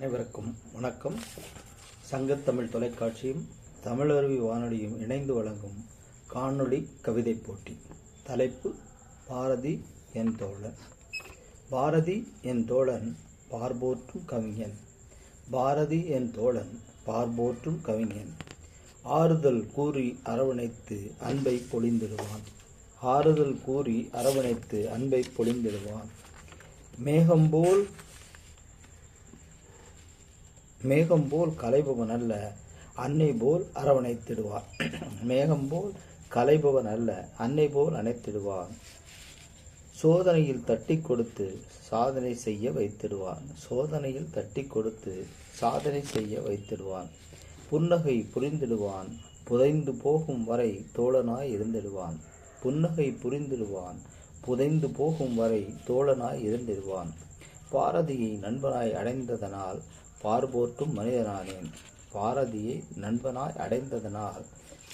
அனைவருக்கும் வணக்கம். சங்கத்தமிழ் தொலைக்காட்சியும் தமிழருவி வானொலியும் இணைந்து வழங்கும் காணொளி கவிதை போட்டி. தலைப்பு பாரதி என் தோழன். பாரதி என் தோழன் பார்போற்றும் கவிஞன். பாரதி என் தோழன் பார்போற்றும் கவிஞன். ஆறுதல் கூறி அரவணைத்து அன்பை பொழிந்திடுவான். ஆறுதல் கூறி அரவணைத்து அன்பை பொழிந்திடுவான். மேகம்போல் மேகம் போல் கலைபவன் அல்ல அன்னை போல் அரவணைத்திடுவான். மேகம் போல் கலைபவன் அல்ல அன்னை போல் அணைத்திடுவான். சோதனையில் தட்டி கொடுத்து சாதனை செய்ய வைத்திடுவான். சோதனையில் தட்டி கொடுத்து சாதனை செய்ய வைத்திடுவான். புன்னகை புரிந்திடுவான். புதைந்து போகும் வரை தோழனாய் இருந்திடுவான். புன்னகை புரிந்திடுவான். புதைந்து போகும் வரை தோழனாய் இருந்திடுவான். பாரதியை நண்பனாய் அடைந்ததனால் பார்போற்றும் மனிதனானேன். பாரதியை நண்பனாய் அடைந்ததனால்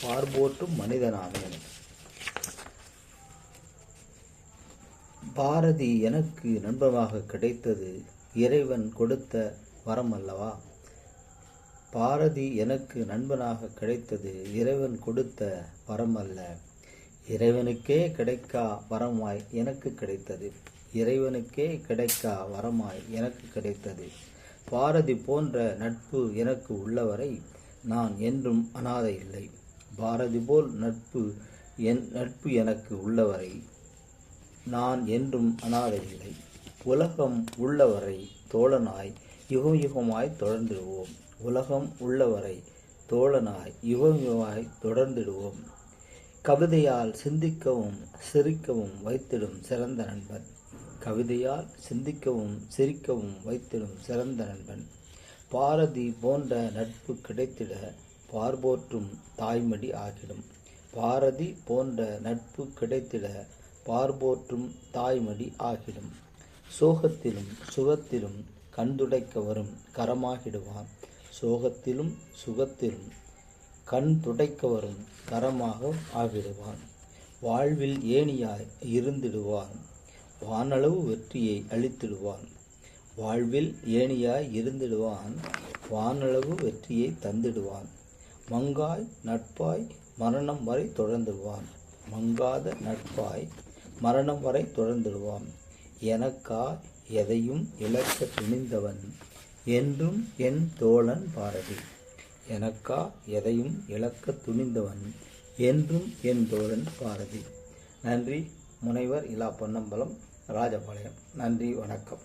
பார்போற்றும் மனிதனானேன் பாரதி எனக்கு நண்பனாக கிடைத்தது இறைவன் கொடுத்த வரம் அல்லவா? பாரதி எனக்கு நண்பனாக கிடைத்தது இறைவன் கொடுத்த வரம் அல்ல. இறைவனுக்கே கிடைக்கா வரமாய் எனக்கு கிடைத்தது. இறைவனுக்கே கிடைக்கா வரமாய் எனக்கு கிடைத்தது. பாரதி போன்ற நட்பு எனக்கு உள்ளவரை நான் என்றும் அனாதை இல்லை. பாரதி போல் நட்பு என் நட்பு எனக்கு உள்ளவரை நான் என்றும் அனாதை இல்லை. உலகம் உள்ளவரை தோழனாய் யுகம் யுகமாய் தொடர்ந்திடுவோம். உலகம் உள்ளவரை தோழனாய் யுகம் யுகமாய் தொடர்ந்திடுவோம். கவிதையால் சிந்திக்கவும் சிரிக்கவும் வைத்திடும் சிறந்த நண்பன். கவிதையால் சிந்திக்கவும் சிரிக்கவும் வைத்திடும் சிறந்த நண்பன். பாரதி போன்ற நட்பு கிடைத்திட பார்போற்றும் தாய்மடி ஆகிடும். பாரதி போன்ற நட்பு கிடைத்திட பார்போற்றும் தாய்மடி ஆகிடும். சோகத்திலும் சுகத்திலும் கண்துடைக்க வரும் கரமாகிடுவான். சோகத்திலும் சுகத்திலும் கண் துடைக்க வரும் கரமாக ஆகிடுவான். வாழ்வில் ஏணியாய் இருந்திடுவான். வானளவு வெற்றியை அளித்திடுவான். வாழ்வில் ஏணியாய் இருந்திடுவான். வானளவு வெற்றியை தந்திடுவான். மங்காய் நட்பாய் மரணம் வரை தொடர்ந்துடுவான். மங்காத நட்பாய் மரணம் வரை தொடர்ந்துடுவான். எனக்கா எதையும் இழக்க துணிந்தவன்? என்றும் என் தோழன் பாரதி எனக்கா எதையும் இழக்க துணிந்தவன்? என்றும் என் தோழன் பாரதி. நன்றி. முனைவர் இலா பொன்னம்பலம் ராஜபாளையம். நன்றி வணக்கம்.